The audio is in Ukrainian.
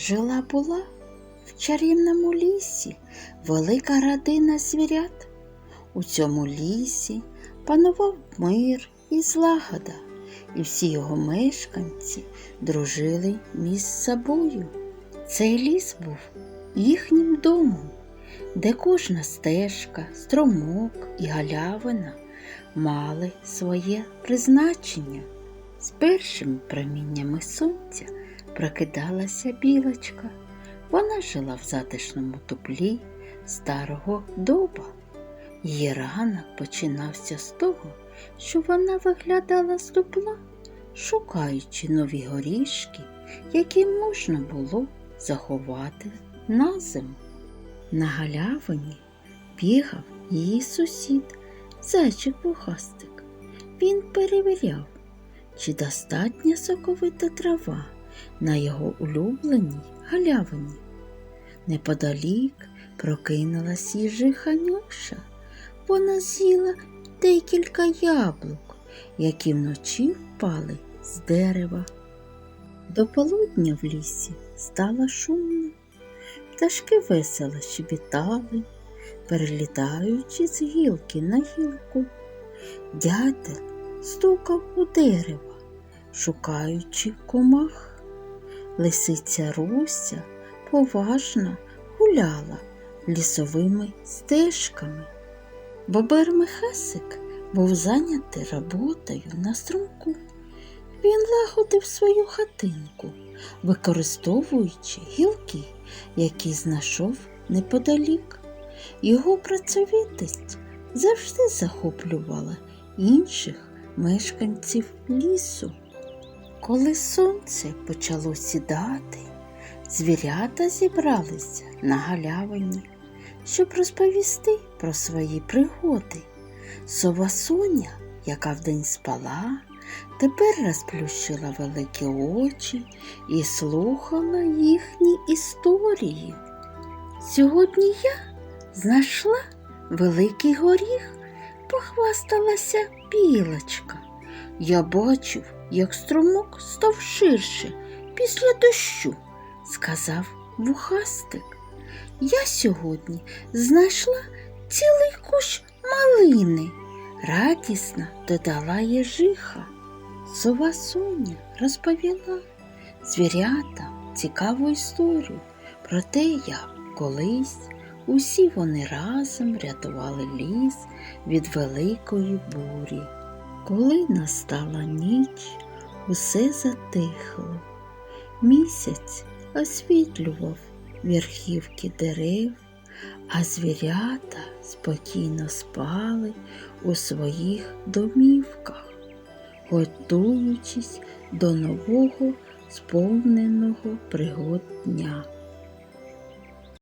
Жила була в чарівному лісі велика родина звірят. У цьому лісі панував мир і злагода, і всі його мешканці дружили між собою. Цей ліс був їхнім домом, де кожна стежка, струмок і галявина мали своє призначення. З першими проміннями сонця прокидалася білочка. Вона жила в затишному туплі старого дуба. Її ранок починався з того, що вона виглядала з дупла, шукаючи нові горішки, які можна було заховати на зиму. На галявині бігав її сусід, зайчик вухастик. Він перевіряв, чи достатня соковита трава на його улюбленій галявині. Неподалік прокинулась їжиха Нюша. Вона з'їла декілька яблук, які вночі впали з дерева. До полудня в лісі стало шумно. Пташки весело щебітали, перелітаючи з гілки на гілку. Дятел стукав у дерева, шукаючи комах. Лисиця Руся поважно гуляла лісовими стежками. Бобер Михасик був зайнятий роботою на струмку. Він лагодив свою хатинку, використовуючи гілки, які знайшов неподалік. Його працьовитість завжди захоплювала інших мешканців лісу. Коли сонце почало сідати, звірята зібралися на галявині, щоб розповісти про свої пригоди. Сова Соня, яка вдень спала, тепер розплющила великі очі і слухала їхні історії. Сьогодні я знайшла великий горіх, похвасталася білочка. Я бачив, як струмок став ширше після дощу, сказав вухастик. Я сьогодні знайшла цілий кущ малини, радісно додала єжиха. Сова Соня розповіла звірятам цікаву історію про те, як колись усі вони разом рятували ліс від великої бурі. Коли настала ніч, усе затихло. Місяць освітлював верхівки дерев, а звірята спокійно спали у своїх домівках, готуючись до нового сповненого пригод дня.